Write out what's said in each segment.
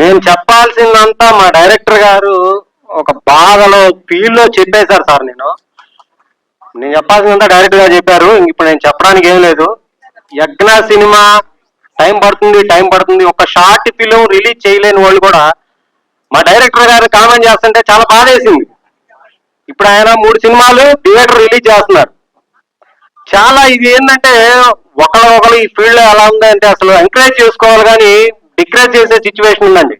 నేను చెప్పాల్సిందంతా మా డైరెక్టర్ గారు ఒక బాధలో ఫీల్డ్లో చెప్పేశారు సార్ నేను. నేను చెప్పాల్సిందంతా డైరెక్టర్ గారు చెప్పారు. ఇప్పుడు నేను చెప్పడానికి ఏం లేదు. యజ్ఞ సినిమా టైం పడుతుంది టైం పడుతుంది. ఒక షార్ట్ ఫిలిం రిలీజ్ చేయలేని వాళ్ళు కూడా మా డైరెక్టర్ గారు కామెంట్ చేస్తుంటే చాలా బాధ వేసింది ఇప్పుడు ఆయన మూడు సినిమాలు థియేటర్ రిలీజ్ చేస్తున్నారు. చాలా ఇది ఏంటంటే ఒకళ్ళు ఒకళ్ళు ఈ ఫీల్డ్ ఎలా ఉంది ఉందంటే అసలు ఎంకరేజ్ చేసుకోవాలి కానీ డిక్రేజ్ చేసే సిచ్యువేషన్ ఉందండి.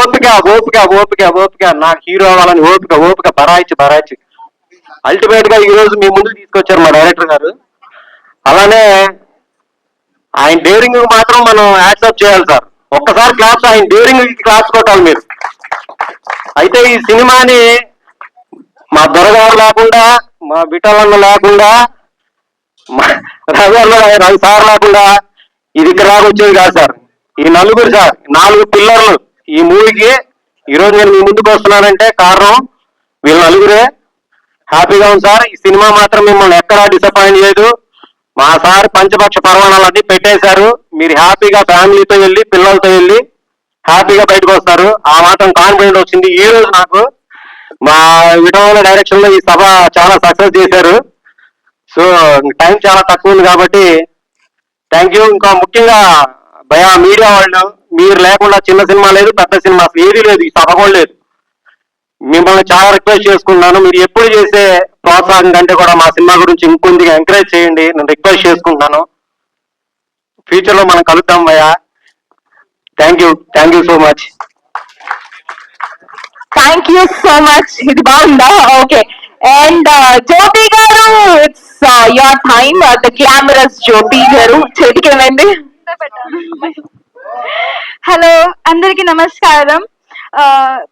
ఓపిక ఓపిక ఓపిక ఓపిక. నాకు హీరో అవ్వాలని ఓపిక ఓపిక. బరాయిచ్చి బరాయిచ్చి అల్టిమేట్గా ఈ రోజు మీ ముందు తీసుకొచ్చారు మా డైరెక్టర్ గారు. అలానే ఆయన డేరింగ్ మాత్రం మనం యాక్సెప్ట్ చేయాలి సార్. ఒక్కసారి క్లాస్ ఆయన డేరింగ్ క్లాస్ కొట్టాలి మీరు. అయితే ఈ సినిమాని మా దొరగారు లేకుండా మా బిటలన్న లేకుండా మా రవి సార్ లేకుండా ఇది ఇక్కడ రాకొచ్చేది వచ్చేది కాదు సార్. ఈ నలుగురు సార్ నాలుగు పిల్లర్లు ఈ మూవీకి. ఈ రోజు నేను మీ ముందుకు వస్తున్నానంటే కారణం వీళ్ళ నలుగురే. హ్యాపీగా ఉంది సార్. ఈ సినిమా మాత్రం మిమ్మల్ని ఎక్కడా డిసప్పాయింట్ చేయదు. మా సార్ పంచపక్ష పర్వాణాలన్నీ పెట్టేశారు. మీరు హ్యాపీగా ఫ్యామిలీతో వెళ్ళి పిల్లలతో వెళ్ళి హ్యాపీగా బయటకు వస్తారు. ఆ మాత్రం కాన్ఫిడెంట్ వచ్చింది. ఈ రోజు నాకు మా విటవాల డైరెక్షన్లో ఈ సభ చాలా సక్సెస్ చేశారు. సో టైం చాలా తక్కువ ఉంది కాబట్టి థ్యాంక్ యూ ఇంకా ముఖ్యంగా భయా మీడియా వాళ్ళు మీరు లేకుండా చిన్న సినిమా లేదు పెద్ద సినిమా అసలు ఏది లేదు ఈ సభ కూడా లేదు. మిమ్మల్ని చాలా రిక్వెస్ట్ చేసుకున్నాను మీరు ఎప్పుడు చేసే ప్రోత్సాహం కంటే కూడా మా సినిమా గురించి ఇంకొందిగా ఎంకరేజ్ చేయండి. నేను రిక్వెస్ట్ చేసుకుంటున్నాను. ఫ్యూచర్లో మనం కలుద్దాం భయ్యా thank you thank you so much thank you so much ఇది బాగుందా? Okay and uh, Jyothi garu it's your time the glamorous Jyothi garu. చేతికి ఏమైంది హలో అందరికీ నమస్కారం.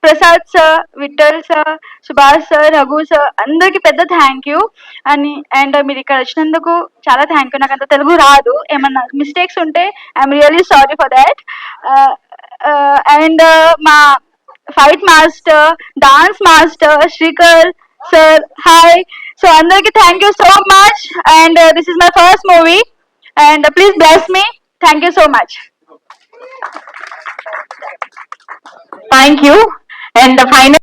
Prasad sir Vittal sir Subhash sir Raghu sir అందరికి పెద్ద thank you అని and మీరు ఇక్కడ వచ్చినందుకు చాలా థ్యాంక్ యూ నాకు అంత తెలుగు రాదు. ఏమన్నా మిస్టేక్స్ ఉంటే I'm really sorry for that and మా fight master dance master Srikar sir hi so అందరికి thank you so much and this is my first movie and please bless me Thank you so much. Thank you. And the final.